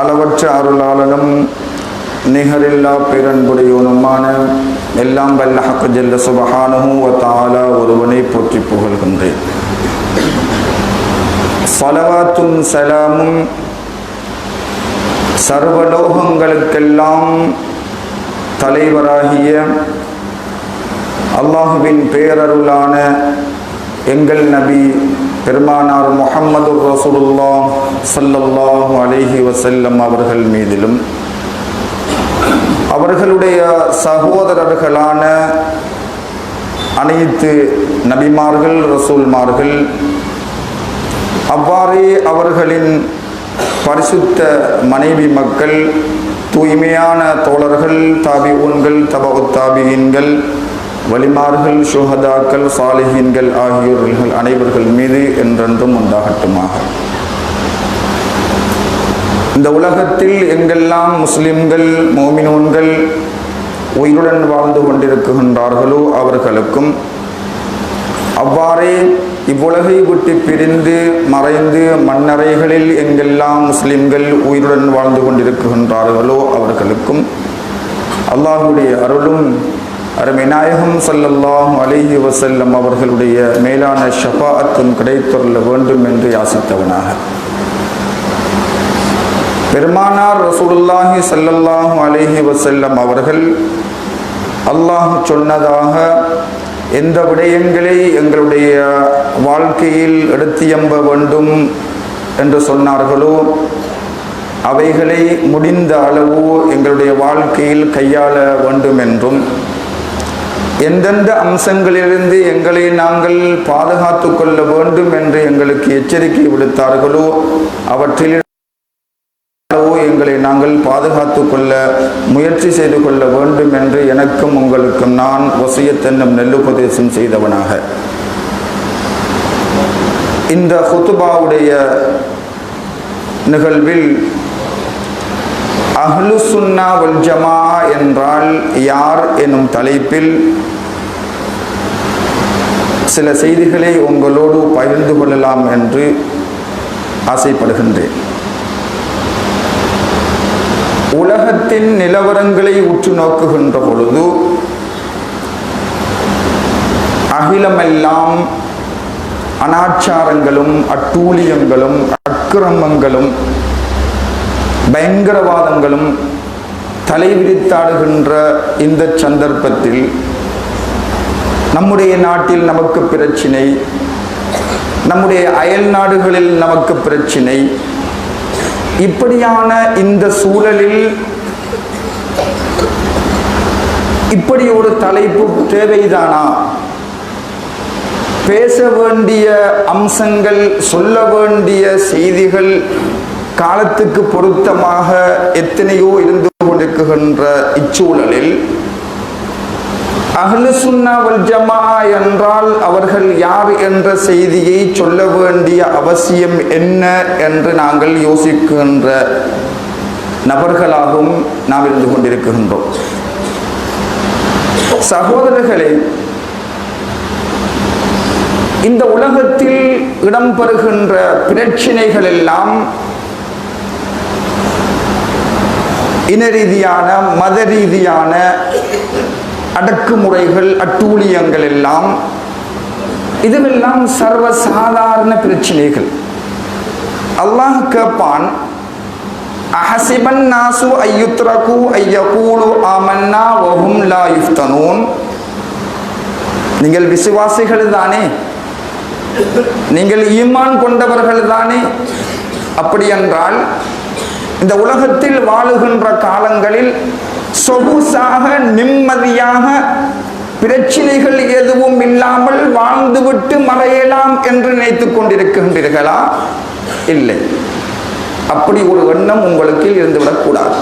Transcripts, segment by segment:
அளவற்ற அருளாளனும் நிகரில்லா பேரன்புடையோனுமான எல்லாம் வல்ல ஹக்கு ஜல்ல சுபஹானஹு வ ஒருவனை போற்றி புகழ்கின்றேன். சலவாத்தும் சலாமும் சர்வலோகங்களுக்கெல்லாம் தலைவராகிய அல்லாஹுவின் பேரருளான எங்கள் நபி பெருமானார் முஹம்மது ரசூலுல்லா சல்லல்லாஹு அலிஹி வசல்லம் அவர்கள் மீதிலும் அவர்களுடைய சகோதரர்களான அனைத்து நபிமார்கள் ரசூல்மார்கள் அவ்வாறே அவர்களின் பரிசுத்த மனைவி மக்கள் தூய்மையான தோழர்கள் தாபிஊன்கள் தபு தாபியின்கள் வலிமார்கள் சுஹதாக்கள் சாலிஹீன்கள் ஆகியோர்கள் அனைவர்கள் மீது என்றென்றும் உண்டாகட்டுமாக. இந்த உலகத்தில் எங்கெல்லாம் முஸ்லிம்கள் மோமினோன்கள் உயிருடன் வாழ்ந்து கொண்டிருக்கின்றார்களோ அவர்களுக்கும் அவ்வாறே இவ்வுலகை விட்டு பிரிந்து மறைந்து மண்ணறைகளில் எங்கெல்லாம் முஸ்லிம்கள் உயிருடன் வாழ்ந்து கொண்டிருக்கின்றார்களோ அவர்களுக்கும் அல்லாஹுடைய அருளும் அருமைநாயகம் சல்லல்லாஹ் அலைஹி வசல்லம் அவர்களுடைய மேலான ஷபாஅத்தும் கிடைத்தொருள வேண்டும் என்று யாசித்தவனாக. பெருமானார் ரசூலுல்லாஹி சல்லல்லாஹு அலைஹி வசல்லம் அவர்கள் அல்லாஹ் சொன்னதாக எந்த விடயங்களை எங்களுடைய வாழ்க்கையில் எடுத்தியம்ப வேண்டும் என்று சொன்னார்களோ அவைகளை முடிந்த அளவு எங்களுடைய வாழ்க்கையில் கையாள வேண்டும் என்றும் எந்தெந்த அம்சங்களிலிருந்து எங்களை நாங்கள் பாதுகாத்து கொள்ள வேண்டும் என்று எங்களுக்கு எச்சரிக்கை விடுத்தார்களோ அவற்றில் எங்களை நாங்கள் பாதுகாத்து கொள்ள முயற்சி செய்து கொள்ள வேண்டும் என்று எனக்கும் உங்களுக்கும் நான் ஒசியத்தென்னும் நெல்லுபதேசம் செய்தவனாக. இந்த ஹுத்துபாவுடைய நிகழ்வில் அஹ்லு சுன்னா வல் ஜமா என்றால் யார் எனும் தலைப்பில் சில செய்திகளை உங்களோடு பகிர்ந்து கொள்ளலாம் என்று ஆசைப்படுகின்றேன். உலகத்தின் நிலவரங்களை உற்று நோக்குகின்ற பொழுது அகிலமெல்லாம் அனாச்சாரங்களும் அட்டூழியங்களும் அக்கிரமங்களும் பயங்கரவாதங்களும் தலைவிரித்தாடுகின்ற இந்த சந்தர்ப்பத்தில் நம்முடைய நாட்டில் நமக்கு பிரச்சினை நம்முடைய அயல் நாடுகளில் நமக்கு பிரச்சினை இப்படியான இந்த சூழலில் இப்படி ஒரு தலைப்பு தேவைதானா? பேச வேண்டிய அம்சங்கள் சொல்ல வேண்டிய செய்திகள் காலத்துக்கு பொருத்தமாக எத்தனையோ இருந்து கொண்டிருக்கின்ற இச்சூழலில் அகலு சுன்னாவல் ஜமா என்றால் அவர்கள் யார் என்ற செய்தியை சொல்ல வேண்டிய அவசியம் என்ன என்று நாங்கள் யோசிக்கின்ற நபர்களாகவும் நாம் இருந்து கொண்டிருக்கின்றோம். சகோதரர்களே இந்த உலகத்தில் இடம்பெறுகின்ற பிரச்சினைகள் எல்லாம் இன ரீதியான மத ரீதியான அடக்குமுறைகள் அட்டூழியங்கள் எல்லாம் இதுவெல்லாம் சர்வ சாதாரண பிரச்சனைகள். அல்லாஹ் கேட்பான் அஹசிபன் நாசு ஐயுத்ரகு ஐயகூலு ஆமன்னா வஹும் லா யுஃப்தனூன். நீங்கள் விசுவாசிகள் தானே? நீங்கள் ஈமான் கொண்டவர்கள் தானே? அப்படி என்றால் இந்த உலகத்தில் வாழுகின்ற காலங்களில் சொகுசாக நிம்மதியாக பிரச்சனைகள் எதுவும் இல்லாமல் வாழ்ந்துவிட்டு மறையலாம் என்று நினைத்துக் கொண்டிருக்கின்றீர்களா? இல்லை. அப்படி ஒரு எண்ணம் உங்களுக்கு இருந்துவிடக்கூடாது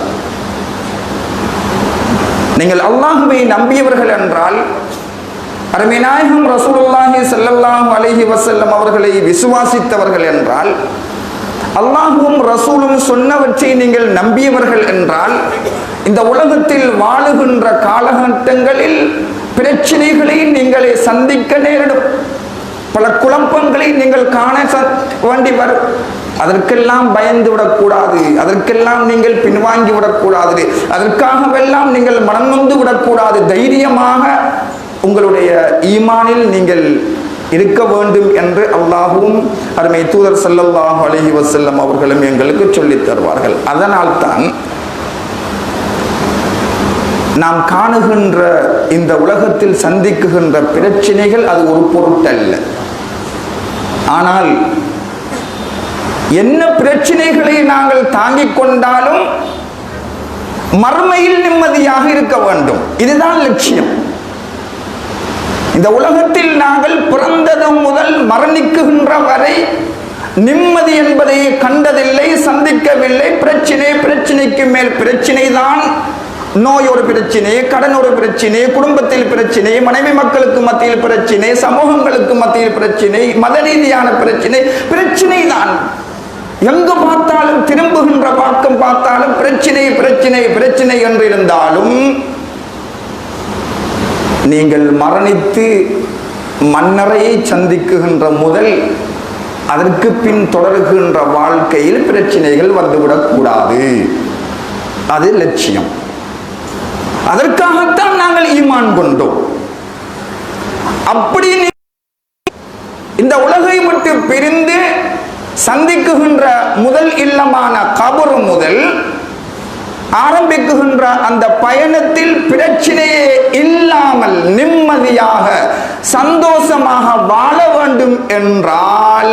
நீங்கள் அல்லாஹுவை நம்பியவர்கள் என்றால் அருமைநாயகம் ரசூலுல்லாஹி செல்லல்லாம் அலஹி வசல்லம் அவர்களை விசுவாசித்தவர்கள் என்றால் அல்லாஹுவும் ரசூலும் சொன்னவற்றை நீங்கள் நம்பியவர்கள் என்றால் இந்த உலகத்தில் வாழுகின்ற காலகட்டங்களில் பிரச்சனைகளை நீங்களே சந்திக்க நேரிடும். பல குழப்பங்களை நீங்கள் காண வேண்டி வரும். அதற்கெல்லாம் பயந்து விடக்கூடாது. அதற்கெல்லாம் நீங்கள் பின்வாங்கி விடக்கூடாது. அதற்காகவெல்லாம் நீங்கள் மனம் நொந்து விடக்கூடாது. தைரியமாக உங்களுடைய ஈமானில் நீங்கள் இருக்க வேண்டும் என்று அல்லாஹும் அருமை தூதர் ஸல்லல்லாஹு அலஹி வசல்லம் அவர்களும் எங்களுக்கு சொல்லித் தருவார்கள். அதனால்தான் நாம் காணுகின்ற இந்த உலகத்தில் சந்திக்குகின்ற பிரச்சனைகள் அது ஒரு பொருட்டல்ல. ஆனால் என்ன பிரச்சனைகளை நாங்கள் தாங்கிக் கொண்டாலும் மறுமையில் நிம்மதியாக இருக்க வேண்டும். இதுதான் லட்சியம். இந்த உலகத்தில் நாங்கள் பிறந்தது முதல் மரணிக்குகின்ற வரை நிம்மதி என்பதை கண்டதில்லை சந்திக்கவில்லை. பிரச்சனை பிரச்சனைக்கு மேல் பிரச்சனை தான் நோய் ஒரு பிரச்சனை கடன் ஒரு பிரச்சனை குடும்பத்தில் பிரச்சனை மனைவி மக்களுக்கு மத்தியில் பிரச்சனை சமூகங்களுக்கு மத்தியில் பிரச்சனை மத ரீதியான பிரச்சனை பிரச்சனை தான் எங்கு பார்த்தாலும் திரும்புகின்ற பக்கம் பார்த்தாலும் பிரச்சனை பிரச்சனை பிரச்சனை என்று இருந்தாலும் நீங்கள் மரணித்து மன்னரையை சந்திக்குகின்ற முதல் அதற்கு பின் தொடர்கின்ற வாழ்க்கையில் பிரச்சனைகள் வந்துவிடக்கூடாது அது லட்சியம். அதற்காகத்தான் நாங்கள் ஈமான் கொண்டோம். அப்படி இந்த உலகை விட்டு பிரிந்து சந்திக்குகின்ற முதல் இல்லமான கபரு முதல் ஆரம்பிக்குகின்ற அந்த பயணத்தில் பிரச்சனையே இல்லாமல் நிம்மதியாக சந்தோஷமாக வாழ வேண்டும் என்றால்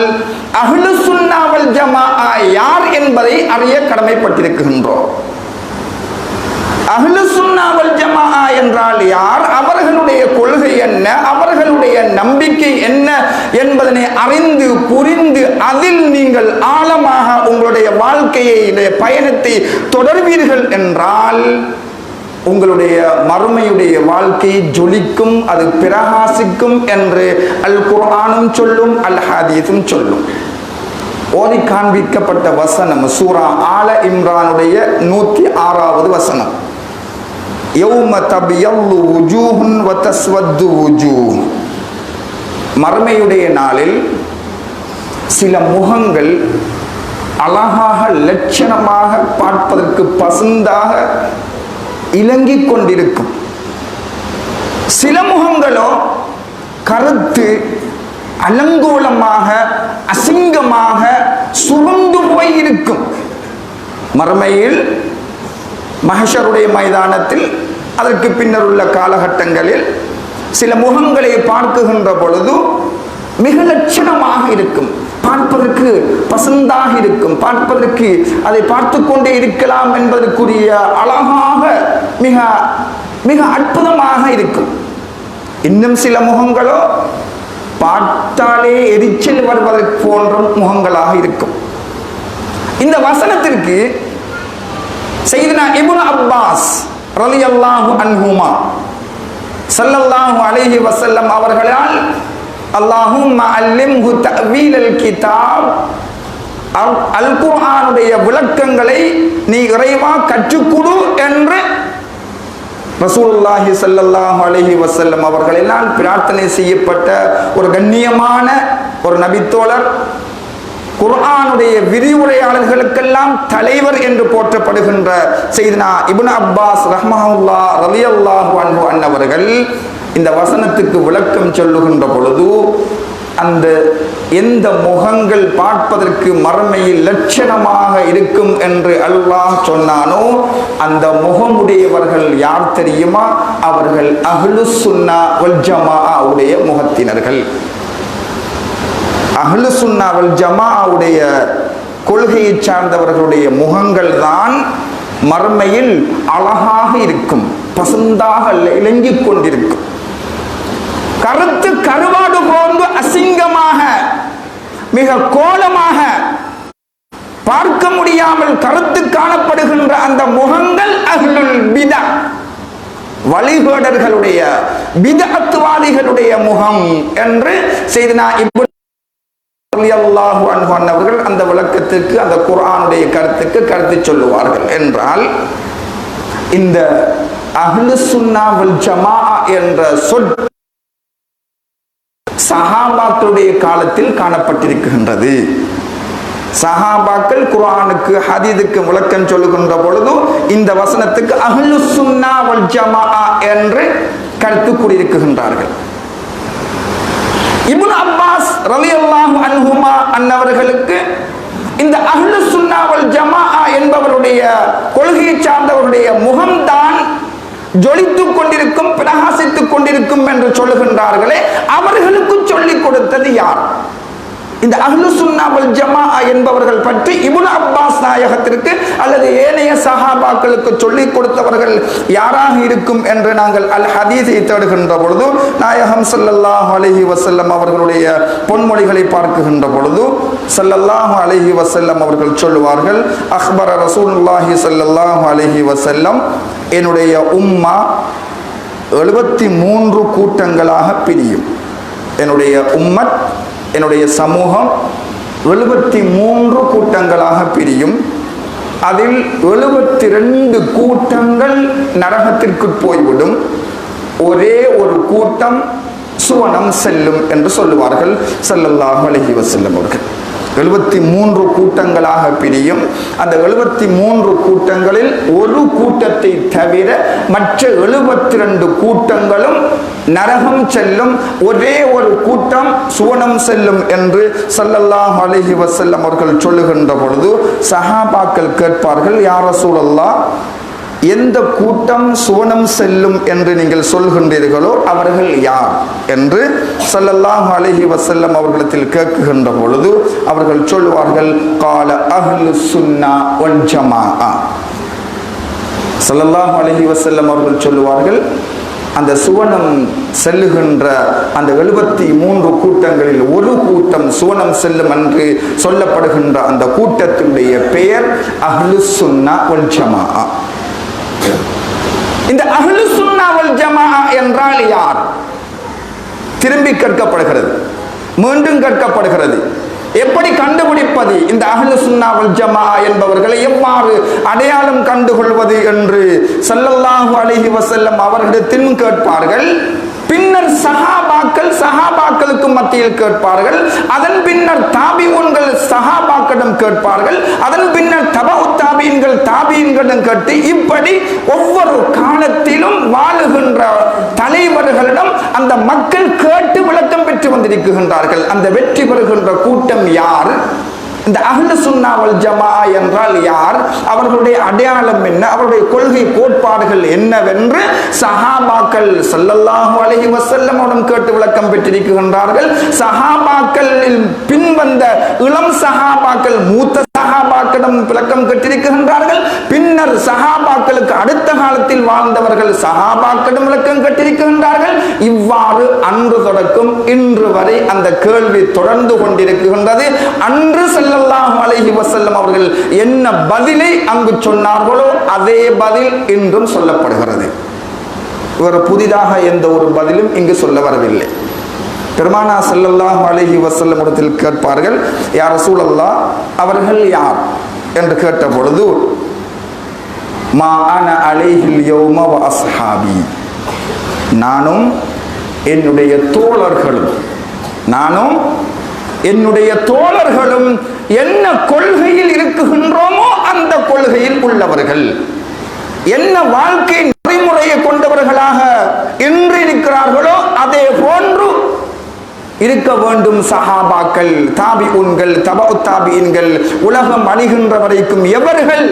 அகிலு சுன்னாவல் ஜமா யார் என்பதை அறிய கடமைப்பட்டிருக்கின்றோம். அகிலு சுன்னாவல் ஜமா என்றால் யார் அவர்களுடைய கொள்கை என்ன அவர்களுடைய நம்பிக்கை என்ன என்பதனை அறிந்து புரிந்து அதில் நீங்கள் ஆழமாக உங்களுடைய வாழ்க்கையை பயணத்தை தொடர்வீர்கள் என்றால் உங்களுடைய மறுமையுடைய வாழ்க்கை ஜொலிக்கும் அது பிரகாசிக்கும் என்று அல் குர்ஆனும் சொல்லும் அல் ஹாதீஸும் சொல்லும். ஓதி காண்பிக்கப்பட்ட வசனம் சூரா ஆல இம்ரானுடைய நூத்தி ஆறாவது வசனம். யௌம தபியல்லு உஜூஹுன் வ தஸ்வத்து மறுமையுடைய நாளில் சில முகங்கள் அழகாக லட்சணமாக பார்ப்பதற்கு பசுந்தாக இலங்கிக் கொண்டிருக்கும். சில முகங்களோ கருத்து அலங்கோலமாக அசிங்கமாக சுருண்டு போய் இருக்கும் மறுமையில் மகஷருடைய மைதானத்தில் அதற்கு பின்னர் உள்ள காலகட்டங்களில் சில முகங்களை பார்க்குகின்ற பொழுது மிக லட்சணமாக இருக்கும். பார்ப்பதற்கு பசந்தாக இருக்கும். பார்ப்பதற்கு அதை பார்த்து கொண்டே இருக்கலாம் என்பதற்குரிய அழகாக மிக மிக அற்புதமாக இருக்கும். இன்னும் சில முகங்களோ பார்த்தாலே எரிச்சல் வருவதற்கு போன்ற முகங்களாக இருக்கும். இந்த வசனத்திற்கு செய்தனா இபுன் அப்பாஸ் ரலியல்லாஹு அன்ஹுமா சல்லல்லாஹு அலைஹி வசல்லம் அவர்களால் அல்லாஹும் அல்லிம்ஹு தஅவீலல் கிதாப். அல்- அல் குர்ஆனுடைய விளக்கங்களை நீ இறைவா கற்றுக்கொடு என்று ரசூலுல்லாஹி சல்லல்லாஹு அலைஹி வசல்லம் அவர்களினால் பிரார்த்தனை செய்யப்பட்ட ஒரு கண்ணியமான ஒரு நபித்தோழர். குர்ஆனுடைய விரிவுரையாளர்களுக்கெல்லாம் தலைவர் என்று போற்றப்படுகின்ற செய்தனா இபுன் அப்பாஸ் ரஹ்மஹுல்லா ரலியல்லாஹு அன்பு அன்னவர்கள் இந்த வசனத்துக்கு விளக்கம் சொல்லுகின்ற பொழுது அந்த எந்த முகங்கள் பார்ப்பதற்கு மறுமையில் லட்சணமாக இருக்கும் என்று அல்லாஹ் சொன்னானோ அந்த முகமுடையவர்கள் யார் தெரியுமா? அவர்கள் அஹ்லு சுன்னா உடைய முகத்தினர்கள். அஹ்லு சுன்னாவல் ஜமாவுடைய கொள்கையை சார்ந்தவர்களுடைய முகங்கள் தான் மறுமையில் அழகாக இருக்கும் பசுந்தாக இலங்கிக் கொண்டிருக்கும். கருத்து கருவாடு போன்று அசிங்கமாக மிக கோலமாக பார்க்க முடியாமல் கருத்து காணப்படுகின்ற அந்த முகங்கள் அகலுள் பித. வழிபேடர்களுடைய பிதத்துவாதிகளுடைய முகம் என்று செய்தனா இப்படி ரலியல்லாஹு அன்ஹு அன்னவர்கள் அந்த விளக்கத்துக்கு அந்த குர்ஆனுடைய கருத்துக்கு கருத்து சொல்லுவார்கள் என்றால் இந்த அஹ்லு சுன்னா வல் ஜமாஅ என்ற சொல் சஹாபாக்களுடைய காலத்தில் காணப்பட்டிருக்கின்றது. சஹாபாக்கள் குர்ஆனுக்கு ஹதீதுக்கு விளக்கம் சொல்லுகின்ற பொழுது இந்த வசனத்துக்கு அஹ்லு சுன்னா வல் ஜமாஅ என்று கருத்து கூறியிருக்கின்றார்கள். இபுன் அப்பாஸ் ரலியல்லாஹு அன்ஹுமா அன்னவர்களுக்கு இந்த அஹ்லு சுன்னாவல் ஜமா என்பவருடைய கொள்கையை சார்ந்தவருடைய முகம்தான் ஜொலித்துக் கொண்டிருக்கும் பிரகாசித்துக் கொண்டிருக்கும் என்று சொல்லுகின்றார்களே அவர்களுக்கு சொல்லிக் கொடுத்தது யார்? இந்த அஹ்லு சுன்னாவல் ஜமா என்பவர்கள் பற்றி இபுன் அப்பாஸ் நாயகத்திற்கு அல்லது ஏனைய சஹாபாக்களுக்கு சொல்லிக் கொடுத்தவர்கள் யாராக இருக்கும் என்று நாங்கள் அல் ஹதீஸை தேடுகின்ற பொழுது நாயகம் ஸல்லல்லாஹு அலஹி வசல்லம் அவர்களுடைய பொன்மொழிகளை பார்க்குகின்ற பொழுது சல்லல்லாஹு அலஹி வசல்லம் அவர்கள் சொல்லுவார்கள் அக்பர ரசூல்லாஹி சல்லல்லாஹு அலஹி வசல்லம் என்னுடைய உம்மா எழுபத்தி மூன்று கூட்டங்களாக பிரியும். என்னுடைய உம்மத் என்னுடைய சமூகம் எழுபத்தி மூன்று கூட்டங்களாக பிரியும். அதில் எழுபத்தி ரெண்டு கூட்டங்கள் நரகத்திற்கு போய்விடும். ஒரே ஒரு கூட்டம் சுவனம் செல்லும் என்று சொல்லுவார்கள். ஸல்லல்லாஹு அலைஹி வசல்லம் அவர்கள். எழுபத்தி மூன்று கூட்டங்களாக பிரியும். அந்த எழுபத்தி மூன்று கூட்டங்களில் ஒரு கூட்டத்தை தவிர மற்ற எழுபத்தி ரெண்டு கூட்டங்களும் நரகம் செல்லும் ஒரே ஒரு கூட்டம் சுவனம் செல்லும் என்று சல்லல்லாஹ் அலஹி வசல்லம் அவர்கள் சொல்லுகின்ற பொழுது சஹாபாக்கள் கேட்பார்கள் யார சூழல்லா எந்த கூட்டம் சுவனம் செல்லும் என்று நீங்கள் சொல்கின்றீர்களோ அவர்கள் யார் என்று சல்லல்லாஹ் அலஹி வசல்லம் அவர்களிடத்தில் கேட்குகின்ற பொழுது அவர்கள் சொல்வார்கள் கால அஹ்லு சுன்னா வல் ஜமா சல்லல்லாஹ் அலஹி வசல்லம் அவர்கள் சொல்லுவார்கள் அந்த சுவனம் செல்லுகின்ற அந்த எழுபத்தி மூன்று கூட்டங்களில் ஒரு கூட்டம் சுவனம் செல்லும் என்று சொல்லப்படுகின்ற அந்த கூட்டத்தினுடைய பெயர் அஹ்லு சுன்னா வல் ஜமா இந்த அஹ்லு சுன்னாவல் ஜமா என்றால் யார்? திரும்பி கேட்கப்படுகிறது. மீண்டும் கேட்கப்படுகிறது. எப்படி கண்டுபிடிப்பது? இந்த அகலு சுன்னாவல் ஜமா என்பவர்களை எவ்வாறு அடையாளம் கண்டுகொள்வது என்று சல்லல்லாஹு அலைஹி வசல்லம் அவர்களிடத்தில் கேட்பார்கள். பின்னர் சஹாபாக்கள் சஹாபாக்களுக்கு மத்தியில் கேட்பார்கள். அதன் பின்னர் தாபிஊன்கள் சஹாபாக்களிடம் கேட்பார்கள். அதன் பின்னர் தபவு தாபியன்கள் தாபியன்களிடம் கேட்டு இப்படி ஒவ்வொரு காலத்திலும் வாழுகின்ற தலைவர்களிடம் அந்த மக்கள் கேட்டு விளக்கம் பெற்று வந்திருக்கின்றார்கள். அந்த வெற்றி பெறுகின்ற கூட்டம் யார்? இந்த அகல் சுன்னாவல் ஜமா என்றால் யார்? அவர்களுடைய அடையாளம் என்ன? அவருடைய கொள்கை கோட்பாடுகள் என்னவென்று சஹாபாக்கள் சல்லல்லாஹு அலஹி வஸல்லம் அவரிடம் கேட்டு விளக்கம் பெற்றிருக்கின்றார்கள். சஹாபாக்களில் பின்வந்த இளம் சஹாபாக்கள் மூத்த சஹாபாக்களிடம் விளக்கம் கட்டிருக்கின்றார்கள் பின்னர் சஹாபாக்களுக்கு அடுத்த காலத்தில் வாழ்ந்தவர்கள் சஹாபாக்களிடம் விளக்கம் கட்டிருக்கின்றார்கள் இவ்வாறு அன்று தொடக்கம் இன்று வரை அந்த கேள்வி தொடர்ந்து கொண்டிருக்கின்றது. அன்று செல்லல்லாஹ் அலஹி வசல்லம் அவர்கள் என்ன பதிலை அங்கு சொன்னார்களோ அதே பதில் இன்றும் சொல்லப்படுகிறது. வேறு புதிதாக எந்த ஒரு பதிலும் இங்கு சொல்ல வரவில்லை. பெருமானா செல்லல்லாஹ் அலைஹி வஸல்லம் இடத்தில் கேட்பார்கள் யார் சூழல்லா அவர்கள் யார்? என்று கேட்ட பொழுது மா அன அலைஹில் யோம அஸ்ஹாபி. நானும் என்னுடைய தோழர்களும் நானும் என்னுடைய தோழர்களும் என்ன கொள்கையில் இருக்குகின்றோமோ அந்த கொள்கையில் உள்ளவர்கள். என்ன வாழ்க்கை நடைமுறையை கொண்டவர்களாக இன்று இருக்கிறார்களோ அதே போன்று இருக்க வேண்டும் சஹாபாக்கள் தாபி உண்கள் தபு தாபியின்கள் உலகம் அழிகின்ற வரைக்கும் எவர்கள்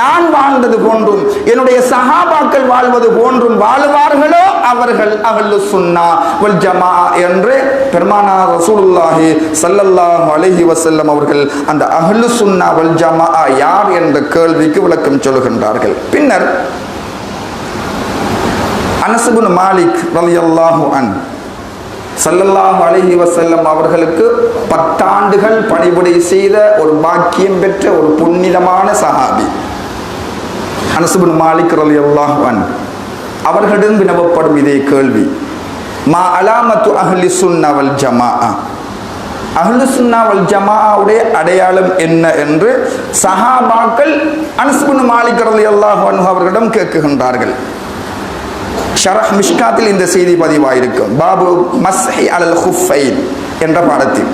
நான் வாழ்ந்தது போன்றும் என்னுடைய சஹாபாக்கள் வாழ்வது போன்றும் வாழ்வார்களோ அவர்கள் அகல்லு சுன்னா வல் ஜமா என்று பெருமானா ரசூலுல்லாஹி சல்லல்லாஹ் அலஹி வசல்லம் அவர்கள் அந்த அகல்லு சுன்னா வல் ஜமா யார் என்ற கேள்விக்கு விளக்கம் சொல்கின்றார்கள் பின்னர் அனசுபுன் மாலிக் ரலியல்லாஹு அன் சல்லல்லாஹ் அலஹி வசல்லம் அவர்களுக்கு பத்தாண்டுகள் பணிபுடை செய்த ஒரு பாக்கியம் பெற்ற ஒரு புன்னிதமான சஹாபி. அனசுபின் மாலிக் ரலியல்லாஹு அன் அவர்களிடம் வினவப்படும் இதே கேள்வி. மா அலாமத்து அஹ்லி சுன்னா ஜமா ஜமாஅ? அஹ்லு சுன்னாவல் ஜமாவுடைய அடையாளம் என்ன என்று சஹாபாக்கள் அனசுபின் மாலிக் ரலியல்லாஹு அன்ஹு அவர்களிடம் கேட்குகின்றார்கள். ஷரஹ் மிஷ்காத்தில் இந்த செய்தி பதிவாயிருக்கும் பாபு மஸ்ஹி அலல் ஹுஃபைன் என்ற பாடத்தில்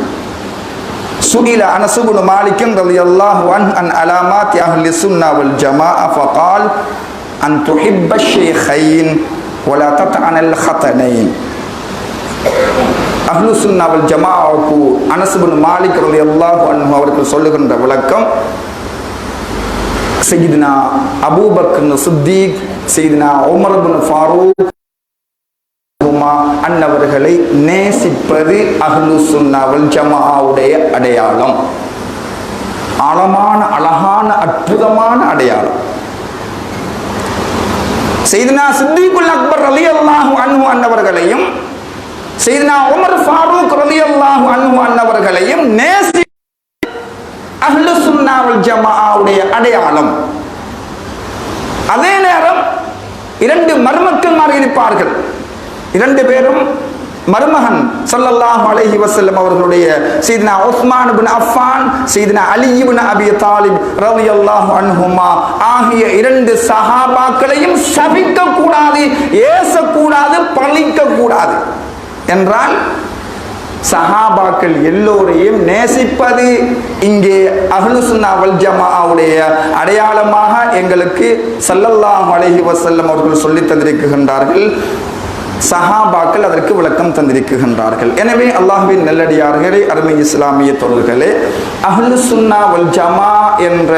சுகில அனசுபுன் மாலிக்கும் ரலி அல்லாஹ் அன் அன் அலாமா தியாஹுல் சுன்னாவல் ஜமா ஃபகால் அன் துஹிப்ப ஷேஹைன் ஒலா தத் அனல் ஹத்தனைன் அஹ்லு சுன்னாவல் ஜமாவுக்கு அனசுபுன் மாலிக் ரலி அல்லாஹ் அன் அவர்கள் சொல்லுகின்ற விளக்கம் செய்தினா அபூபக்னு சுத்தீக் செய்தினா உமர் பின் ஃபாரூக் அன்னவர்களை நேசிப்பது அஹ்லு சுன்னாவல் ஜமாவுடைய அடையாளம். ஆழமான அழகான அற்புதமான அடையாளம். செய்தினா சித்திகுல் அக்பர் அலி அல்லாஹு அன்பு அன்னவர்களையும் செய்தினா உமர் ஃபாரூக் ரலி அல்லாஹு அன்பு அன்னவர்களையும் நேசி அஹ்லு சுன்னாவல் ஜமாவுடைய அடையாளம். அதே நேரம் இரண்டு மருமக்கள்மார் இருப்பார்கள். இரண்டு பேரும் மருமகன் சல்லல்லாஹ் அலஹி வசல்லம் அவர்களுடைய சீதனா உஸ்மான் பின் அஃபான் சீதனா அலி அபி தாலிப் ரலியல்லாஹு அன்ஹுமா ஆகிய இரண்டு சஹாபாக்களையும் சபிக்க கூடாது ஏசக்கூடாது பழிக்க கூடாது என்றால் சஹாபாக்கள் எல்லோரையும் நேசிப்பது இங்கே அஹ்லு வல் ஜமாவுடைய அடையாளமாக எங்களுக்கு சல்லல்லாஹ் அலஹி வசல்லம் அவர்கள் சொல்லித் தந்திருக்கின்றார்கள். சஹாபாக்கள் அதற்கு விளக்கம் தந்திருக்கின்றார்கள். எனவே அல்லாஹ்வின் நல்லடியார்களே அருமை இஸ்லாமிய தொழில்களே அஹ்லு சுன்னா வல் ஜமா என்ற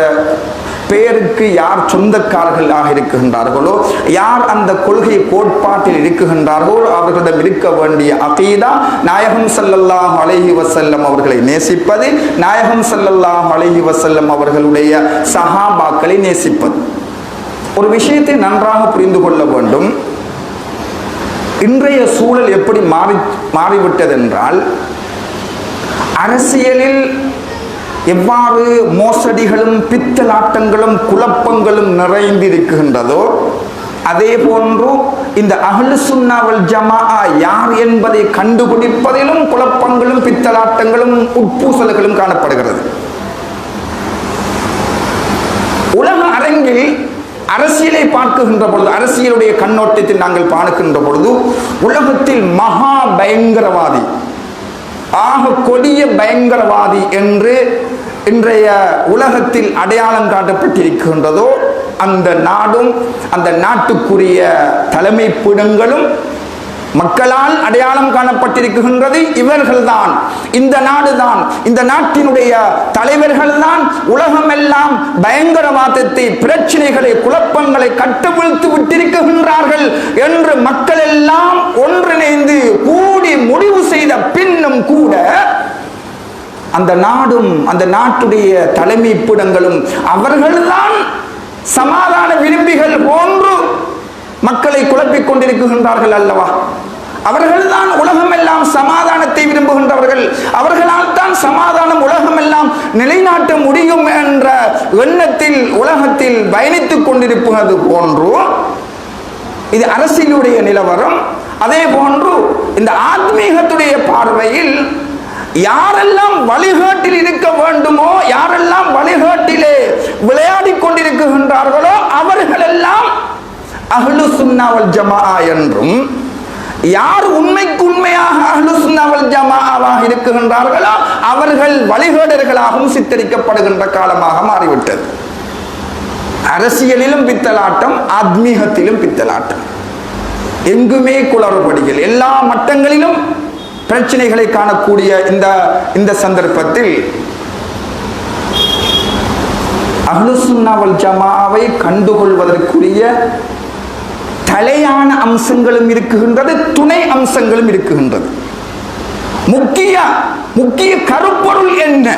பெயருக்கு யார் சொந்தக்காரர்களாக இருக்கின்றார்களோ யார் அந்த கொள்கை கோட்பாட்டில் இருக்குகின்றார்களோ அவர்களிடம் இருக்க வேண்டிய அகீதா நாயகம் ஸல்லல்லாஹு அலஹி வசல்லம் அவர்களை நேசிப்பது நாயகம் ஸல்லல்லாஹு அலஹி வசல்லம் அவர்களுடைய சஹாபாக்களை நேசிப்பது. ஒரு விஷயத்தை நன்றாக புரிந்து கொள்ள வேண்டும். இன்றைய சூழல் எப்படி மாறி மாறிவிட்டது என்றால் அரசியலில் எவ்வாறு மோசடிகளும் பித்தலாட்டங்களும் குழப்பங்களும் நிறைந்திருக்கின்றதோ அதே போன்று இந்த அகலு சுன்னாவல் ஜமா யார் என்பதை கண்டுபிடிப்பதிலும் குழப்பங்களும் பித்தலாட்டங்களும் உட்பூசல்களும் காணப்படுகிறது. உலக அரங்கில் அரசியலை பார்க்குகின்ற பொழுது அரசியலுடைய கண்ணோட்டத்தில் நாங்கள் பார்க்கின்ற பொழுது உலகத்தில் மகா பயங்கரவாதி ஆக கொடிய பயங்கரவாதி என்று இன்றைய உலகத்தில் அடையாளம் காட்டப்பட்டிருக்கின்றதோ அந்த நாடும் அந்த நாட்டுக்குரிய தலைமைப்பிடங்களும் மக்களால் அடையாளம் காணப்பட்டிருக்கின்றது. இவர்கள்தான் இந்த நாடுதான் இந்த நாட்டினுடைய தலைவர்கள் தான் உலகமெல்லாம் பயங்கரவாதத்தை பிரச்சனைகளை குழப்பங்களை கட்டவிழ்த்து விட்டிருக்கின்றார்கள் என்று மக்கள் எல்லாம் ஒன்றிணைந்து கூடி முடிவு செய்த பின்னும் கூட அந்த நாடும் அந்த நாட்டுடைய தலைமைப்பிடங்களும் அவர்கள்தான் சமாதான விரும்பிகள் போன்று மக்களை குழப்பிக் கொண்டிருக்கின்றார்கள் அல்லவா? அவர்கள்தான் உலகமெல்லாம் சமாதானத்தை விரும்புகின்றவர்கள் அவர்களால் தான் சமாதானம் உலகமெல்லாம் நிலைநாட்ட முடியும் என்ற எண்ணத்தில் உலகத்தில் பயணித்துக் கொண்டிருப்பது போன்று இது அரசியலுடைய நிலவரம். அதே போன்று இந்த ஆத்மீகத்துடைய பார்வையில் யாரெல்லாம் வழிகாட்டில் இருக்க வேண்டுமோ யாரெல்லாம் வழிகாட்டிலே விளையாடி கொண்டிருக்கின்றார்களோ அவர்களெல்லாம் அஹ்லு சுன்னாவல் ஜமா என்றும் யார் உண்மைக்கு உண்மையாக அஹ்லு சுன்னாவல் ஜமாவாக இருக்குகின்றார்களோ அவர்கள் வழிகேடர்களாகவும் சித்தரிக்கப்படுகின்ற காலமாக மாறிவிட்டது. அரசியலிலும் பித்தலாட்டம் ஆத்மீகத்திலும் பித்தலாட்டம். எங்குமே குளறுபடிகள் எல்லா மட்டங்களிலும் பிரச்சனைகளை காணக்கூடிய இந்த இந்த சந்தர்ப்பத்தில் அஹ்லுசுன்னாவல் ஜமாவை கண்டுகொள்வதற்குரிய தலையான அம்சங்களும் இருக்குகின்றது துணை அம்சங்களும் இருக்குகின்றது. முக்கிய முக்கிய கருப்பொருள் என்ன?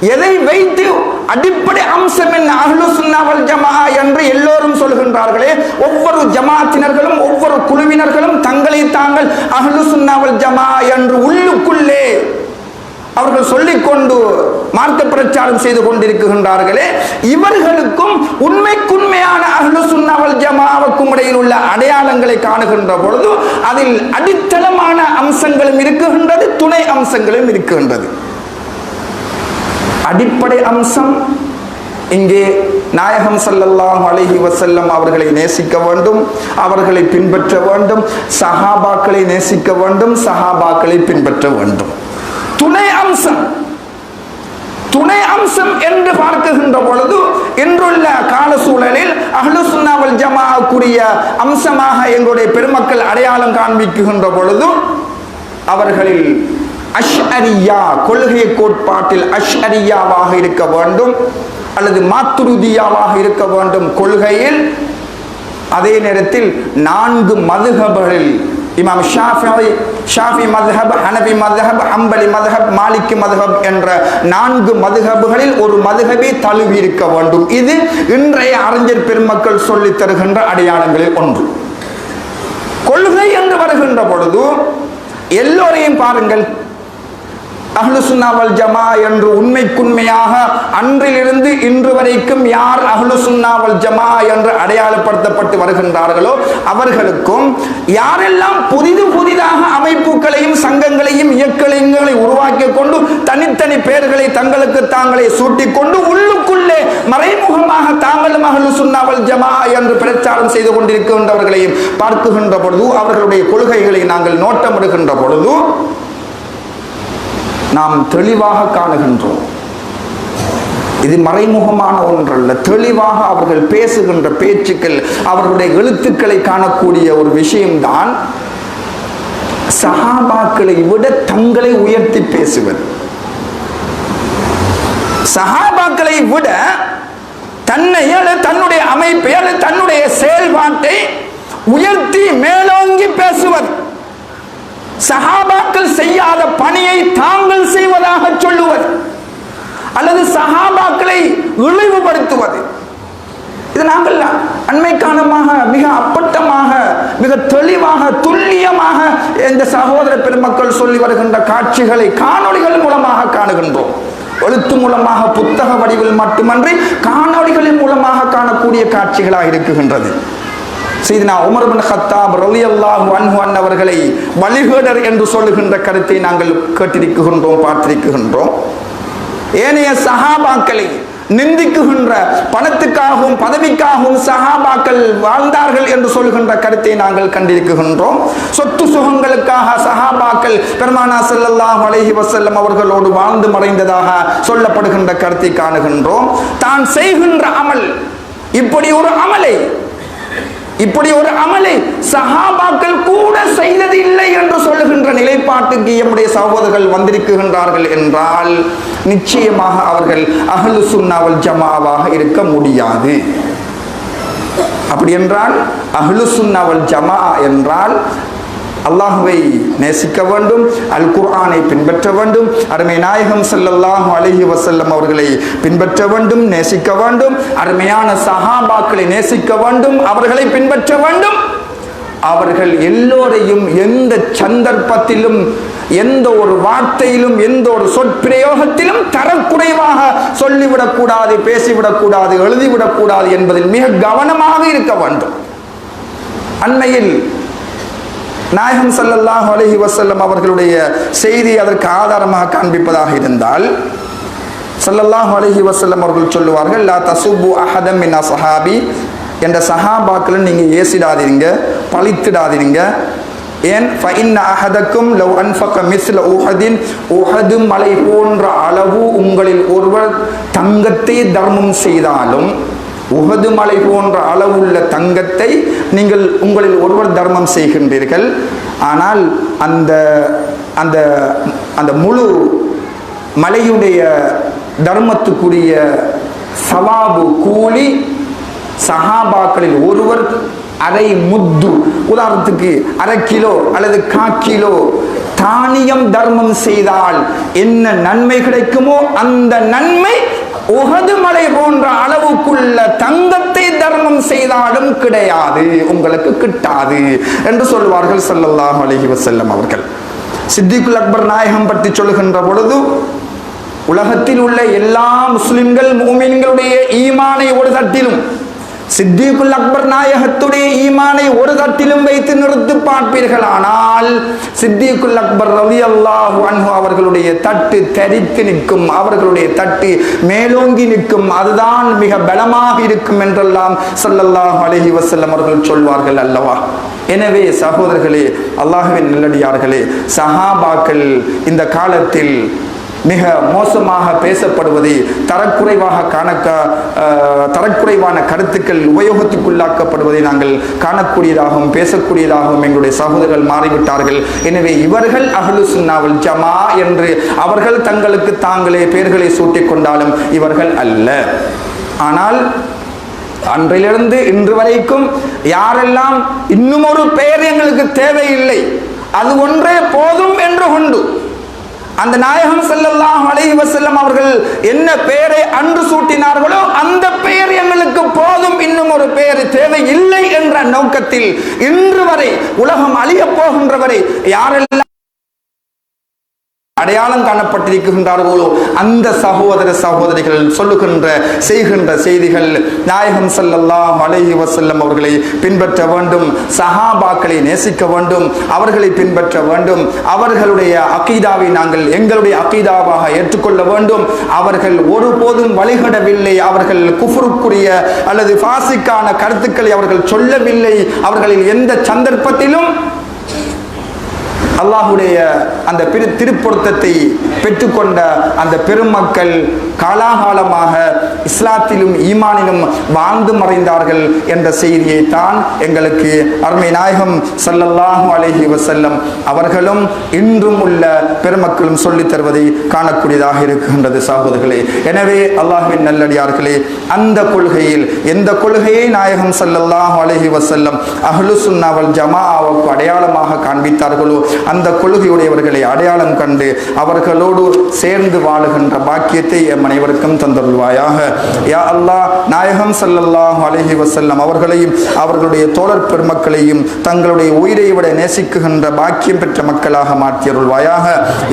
எதை வைத்து அடிப்படை அம்சம் என்ன? அஹ்லு சுன்னாவல் ஜமா என்று எல்லோரும் சொல்கின்றார்களே. ஒவ்வொரு ஜமாத்தினர்களும் ஒவ்வொரு குழுவினர்களும் தங்களை தாங்கள் அஹ்லு சுன்னாவல் ஜமா என்று உள்ளுக்குள்ளே அவர்கள் சொல்லிக்கொண்டு மார்க்க பிரச்சாரம் செய்து கொண்டிருக்கின்றார்களே. இவர்களுக்கும் உண்மைக்குண்மையான அஹ்லு சுன்னாவல் ஜமாவுக்கும் இடையில் உள்ள அடையாளங்களை காணுகின்ற பொழுது அதில் அடித்தளமான அம்சங்களும் இருக்குகின்றது துணை அம்சங்களும் இருக்குகின்றது அடிப்படை அம்சம். இங்கே நாயகம் ஸல்லல்லாஹு அலஹி வசல்லம் அவர்களை நேசிக்க வேண்டும் அவர்களை பின்பற்ற வேண்டும் சஹாபாக்களை நேசிக்க வேண்டும் சஹாபாக்களை பின்பற்ற வேண்டும். துணை அம்சம். துணை அம்சம் என்று பார்க்குகின்ற பொழுது இன்றுள்ள கால சூழலில் அஹ்லு சுன்னாவல் ஜமாவுக்குரிய அம்சமாக எங்களுடைய பெருமக்கள் அடையாளம் காண்பிக்குகின்ற பொழுது அவர்களில் அஷ்அரியா கொள்கை கோட்பாட்டில் அஷ்அரியாவாக இருக்க வேண்டும் அல்லது மாத்துருதியாவாக இருக்க வேண்டும் கொள்கையில். அதே நேரத்தில் நான்கு மதுகபுகளில் இமாம் ஷாஃபி ஷாஃபி மதுஹப் ஹனபி மதுஹப் அம்பலி மதுஹப் மாலிக் மதுஹப் என்ற நான்கு மதுஹபுகளில் ஒரு மதுஹபை தழுவி இருக்க வேண்டும். இது இன்றைய அறிஞர் பெருமக்கள் சொல்லித் தருகின்ற அடையாளங்களில் ஒன்று. கொள்கை என்று வருகின்ற பொழுது எல்லோரையும் பாருங்கள் அஹ்லு ஜமா என்று உண்மைக்குண்மையாக அன்றிலிருந்து இன்று வரைக்கும் யார் அஹ்லு ஜமா என்று அடையாளப்படுத்தப்பட்டு வருகின்றார்களோ அவர்களுக்கும் யாரெல்லாம் புதிது புதிதாக அமைப்புகளையும் சங்கங்களையும் இயக்கங்களை உருவாக்கி கொண்டு தனித்தனி பெயர்களை தங்களுக்கு தாங்களே சூட்டிக் கொண்டு உள்ளுக்குள்ளே மறைமுகமாக தாங்களும் அஹ்லு ஜமா என்று பிரச்சாரம் செய்து கொண்டிருக்கின்றவர்களையும் பார்க்குகின்ற பொழுது அவர்களுடைய கொள்கைகளை நாங்கள் நோட்டமிடுகின்ற பொழுது நாம் தெளிவாக காணுகின்றோம். இது மறைமுகமான ஒன்றல்ல. தெளிவாக அவர்கள் பேசுகின்ற பேச்சுக்கள் அவர்களுடைய எழுத்துக்களை காணக்கூடிய ஒரு விஷயம்தான் சஹாபாக்களை விட தங்களை உயர்த்தி பேசுவது. சஹாபாக்களை விட தன்னை தன்னுடைய அமைப்பை தன்னுடைய செயல்பாட்டை உயர்த்தி மேலோங்கி பேசுவது சஹாபாக்கள் செய்யாத பணியை தாங்கள் செய்வதாக சொல்லுவது அல்லது சஹாபாக்களை இழிவுபடுத்துவது. இது நாங்கள் அண்மை காலமாக மிக அப்பட்டமாக மிக தெளிவாக துல்லியமாக இந்த சகோதர பெருமக்கள் சொல்லி வருகின்ற காட்சிகளை காணொளிகள் மூலமாக காணுகின்றோம். எழுத்து மூலமாக புத்தக வடிவில் மட்டுமன்றி காணொளிகளின் மூலமாக காணக்கூடிய காட்சிகளாக இருக்குகின்றது. சீதனா உமர் பின் ஹத்தாப் ரலியல்லாஹு அன்ஹு அன்னவர்களை வழிகேடர் என்று சொல்லுகின்ற கருத்தை நாங்கள் கேட்டிருக்கின்றோம் பார்த்திருக்கின்றோம். ஏனைய சஹாபாக்களை நிந்திக்குகின்ற பணத்துக்காகவும் பதவிக்காகவும் சஹாபாக்கள் வாழ்ந்தார்கள் என்று சொல்லுகின்ற கருத்தை நாங்கள் கண்டிருக்கின்றோம். சொத்து சுகங்களுக்காக சஹாபாக்கள் பெருமானா செல்லல்லாஹ் அலைஹி வசல்லம் அவர்களோடு வாழ்ந்து மறைந்ததாக சொல்லப்படுகின்ற கருத்தை காணுகின்றோம். தான் செய்கின்ற அமல் இப்படி ஒரு அமலை இப்படி ஒரு அமலை சஹாபாக்கள் கூட செய்தது இல்லை என்று சொல்லுகின்ற நிலைப்பாட்டுக்கு எம்முடைய சகோதரர்கள் வந்திருக்கின்றார்கள் என்றால் நிச்சயமாக அவர்கள் அகலு சுன்னாவல் ஜமாவாக இருக்க முடியாது. அப்படி என்றால் அஹ்லு சுன்னாவல் ஜமா என்றால் அல்லாஹுவை நேசிக்க வேண்டும் அல் குர்ஆனை பின்பற்ற வேண்டும் அருமை நாயகம் ஸல்லல்லாஹு அலஹி வசல்லம் அவர்களை பின்பற்ற வேண்டும் நேசிக்க வேண்டும் அருமையான சஹாபாக்களை நேசிக்க வேண்டும் அவர்களை பின்பற்ற வேண்டும். அவர்கள் எல்லோரையும் எந்த சந்தர்ப்பத்திலும் எந்த ஒரு வார்த்தையிலும் எந்த ஒரு சொற்பிரயோகத்திலும் தரக்குறைவாக சொல்லிவிடக்கூடாது பேசிவிடக்கூடாது எழுதிவிடக்கூடாது என்பதில் மிக கவனமாக இருக்க வேண்டும். அண்மையில் நாயகம் சல்லல்லாஹ் அலஹி வசல்லம் அவர்களுடைய செய்தி அதற்கு ஆதாரமாக காண்பிப்பதாக இருந்தால் சல்லல்லாஹ் அலஹி வசல்லம் அவர்கள் சொல்லுவார்கள் லா தசுபு அஹதம் மின் சஹாபி என்ற சஹாபாக்களை நீங்கள் ஏசிடாதீங்க பழித்திடாதீங்க. ஏன்? ஃபைன் அஹதக்கும் லவ் அன்ஃபக மிஸ்ல உஹதின் உஹது மலை போன்ற அளவு உங்களில் ஒருவர் தங்கத்தை தர்மம் செய்தாலும் உகது மலை போன்ற அளவுள்ள தங்கத்தை நீங்கள் உங்களில் ஒருவர் தர்மம் செய்கின்றீர்கள். ஆனால் அந்த அந்த அந்த முழு மலையுடைய தர்மத்துக்குரிய சவாபு கூலி சஹாபாக்களில் ஒருவர் அரை முத்து. உதாரணத்துக்கு அரை கிலோ அல்லது கா கிலோ தானியம் தர்மம் செய்தால் என்ன நன்மை கிடைக்குமோ அந்த நன்மை உகது மலை போன்ற அளவுக்குள்ள தங்கத்தை தர்மம் செய்தாலும் கிடையாது உங்களுக்கு கிட்டாது என்று சொல்வார்கள் சல்லல்லாஹ் அலஹி வசல்லம் அவர்கள். சித்திகுல் அக்பர் நாயகம் பற்றி சொல்லுகின்ற பொழுது உலகத்தில் உள்ள எல்லா முஸ்லிம்கள் மூமின்களுடைய ஈமானை ஒரு தட்டிலும் சித்திகுல் அக்பர் நாயகத்துடைய ஈமானை ஒரு தட்டிலும் வைத்து நிறுத்து பார்ப்பீர்கள் ஆனால் சித்திகுல் அக்பர் ரவி அல்லாஹு அன்ஹு அவர்களுடைய தட்டு தரித்து நிற்கும் அவர்களுடைய தட்டு மேலோங்கி நிற்கும் அதுதான் மிக பலமாக இருக்கும் என்றெல்லாம் சல்லல்லாஹு அலஹி வசல்லம் அவர்கள் சொல்வார்கள் அல்லவா? எனவே சகோதரர்களே அல்லாஹுவின் நல்லடியார்களே சஹாபாக்கள் இந்த காலத்தில் மிக மோசமாக பேசப்படுவதை தரக்குறைவாக காண தரக்குறைவான கருத்துக்கள் உபயோகத்துக்குள்ளாக்கப்படுவதை நாங்கள் காணக்கூடியதாகவும் பேசக்கூடியதாகவும் எங்களுடைய சகோதரர்கள் மாறிவிட்டார்கள். எனவே இவர்கள் அகலு சுன்னாவல் ஜமா என்று அவர்கள் தங்களுக்கு தாங்களே பெயர்களை சூட்டிக் கொண்டாலும் இவர்கள் அல்ல. ஆனால் அன்றிலிருந்து இன்று வரைக்கும் யாரெல்லாம் இன்னும் ஒரு பெயர் எங்களுக்கு தேவையில்லை அது ஒன்றே போதும் என்று கொண்டு அந்த நாயகம் செல்லல்லாம் அலைஹி வஸல்லம் அவர்கள் என்ன பெயரை அன்று சூட்டினார்களோ அந்த பெயர் எங்களுக்கு போதும். இன்னும் ஒரு பெயர் தேவை இல்லை என்ற நோக்கத்தில் இன்று வரை உலகம் அழியப் போகின்ற வரை யாரெல்லாம் அடையாளம் காணப்பட்டிருக்கின்றார்களோ அந்த சகோதர சகோதரிகள் சொல்லுகின்ற செய்கின்ற செய்திகள் நாயகம் செல்லல்லாம் அலஹி வசல்லம் அவர்களை பின்பற்ற வேண்டும் சஹாபாக்களை நேசிக்க வேண்டும் அவர்களை பின்பற்ற வேண்டும் அவர்களுடைய அக்கீதாவை நாங்கள் எங்களுடைய அக்கீதாவாக ஏற்றுக்கொள்ள வேண்டும். அவர்கள் ஒருபோதும் வழிகடவில்லை அவர்கள் குஃபுருக்குரிய அல்லது பாசிக்கான கருத்துக்களை அவர்கள் சொல்லவில்லை அவர்களில் எந்த சந்தர்ப்பத்திலும் அல்லாஹுடைய அந்த பிரி திருப்பொருத்தத்தை பெற்றுக்கொண்ட அந்த பெருமக்கள் காலாகாலமாக இஸ்லாத்திலும் ஈமானிலும் வாழ்ந்து மறைந்தார்கள் என்ற செய்தியை தான் எங்களுக்கு அருமை நாயகம் சல்லல்லாஹு அலஹி வசல்லம் அவர்களும் இன்றும் உள்ள பெருமக்களும் சொல்லித் தருவதை காணக்கூடியதாக இருக்கின்றது சகோதரர்களே. எனவே அல்லாஹுவின் நல்லடியார்களே அந்த கொள்கையில் எந்த கொள்கையை நாயகம் சல்லல்லாஹு அலஹி வசல்லம் அஹ்லு சுன்னாவல் ஜமாஅவுக்கு அடையாளமாக காண்பித்தார்களோ அந்த கொள்கையுடையவர்களை அடையாளம் கண்டு அவர்களோடு சேர்ந்து வாழுகின்ற பாக்கியத்தை எம் அனைவருக்கும் தந்தருள்வாயாக. யா அல்லாஹ் நாயகம் சல்லல்லாஹு அலஹி வசல்லம் அவர்களையும் அவர்களுடைய தோழர் பெருமக்களையும் தங்களுடைய உயிரை விட நேசிக்குகின்ற பாக்கியம் பெற்ற மக்களாக மாற்றியருள்வாயாக.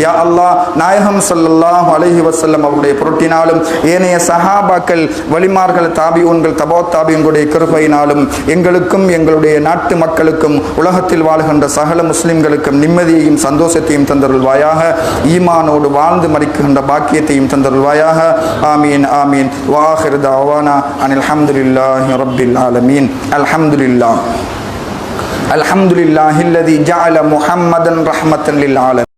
யா அல்லாஹ் நாயகம் சல்லல்லாஹு அலஹி வசல்லம் அவருடைய பொருட்டினாலும் ஏனைய சஹாபாக்கள் வலிமார்கள் தாபியூன்கள் தபோ தாபியங்களுடைய கிருபையினாலும் எங்களுக்கும் எங்களுடைய நாட்டு மக்களுக்கும் உலகத்தில் வாழ்கின்ற சகல முஸ்லிம்களுக்கும் நிம்மதியையும் சந்தோஷத்தையும் தந்தருள்வாயாக ஈமானோடு வாழ்ந்து மறிக்கின்ற பாக்கியத்தையும் தந்தருள்வாயாக ஆமீன் ஆமீன் வாஹிர் தாவானா அனில் அல்ஹம்துலில்லாஹி ரப்பில் ஆலமீன் அல்ஹம்துலில்லாஹ் الحمد لله الذي جعل محمدا رحمة للعالمين